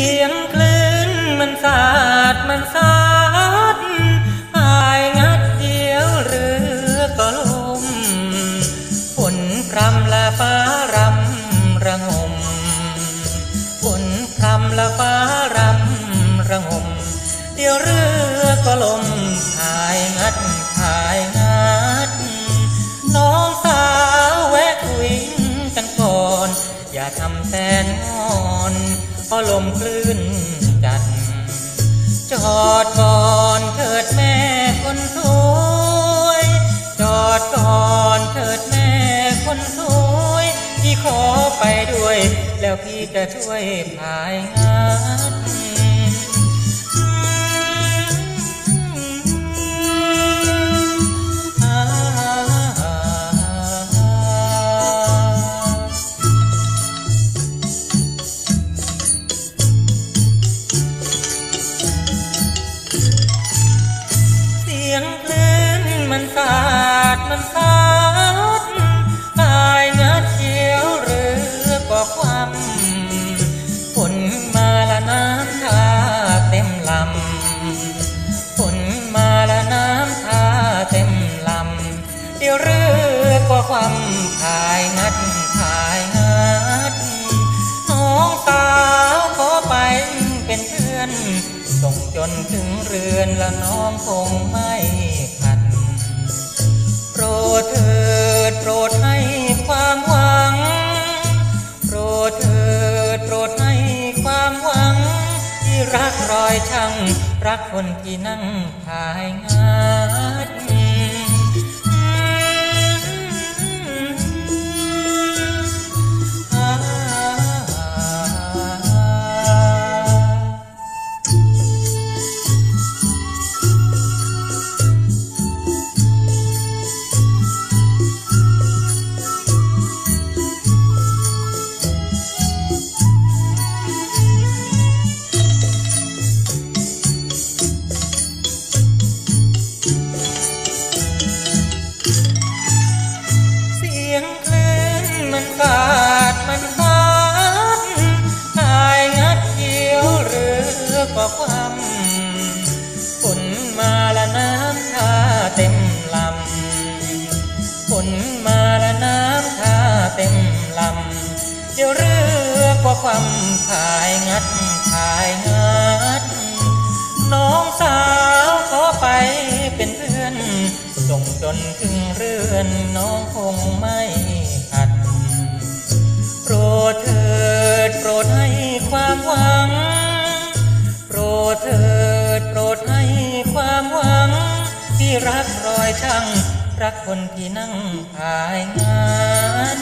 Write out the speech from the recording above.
สียงคลื่นมันสาดมันซัดหายงัดเดียวเรือก็ล่มฝนพรำละฟ้ารำระงมฝนพรำละฟ้ารำระงม เดียวเรือก็ล่มหายงัดหายงัด น้องสาวแวะคุยกันก่อน อย่าทำแสนงอน พอลมคลื่นจัด จอดก่อนเถิดแม่คนสวย จอดก่อนเถิดแม่คนสวยพี่ขอไปด้วย แล้วพี่จะช่วยพายงาน ยงคลื่นมันสาดมันซัดตายงัดเขียวเรือก็ความฝนมาละน้ำท่าเต็มลำฝนมาละน้ำท่าเต็มลำเดี๋ยวเรือก็ความพายงัดพาย ถึงเรือนละน้องคงไม่ขัด โปรดเถิดโปรดให้ความหวัง โปรดเถิดโปรดให้ความหวัง ที่รักรอยช่างรักคนที่นั่งพายงาน ก็ความฝนมาละน้ำท่าเต็มลำฝนมาละน้ำท่าเต็มลำเดี๋ยวเรือก็ความพายงัดพายงัด น้องสาวขอไปเป็นเพื่อน ส่งจนถึงเรือนน้อง รักรอยช่างรักคนที่นั่งขายงาน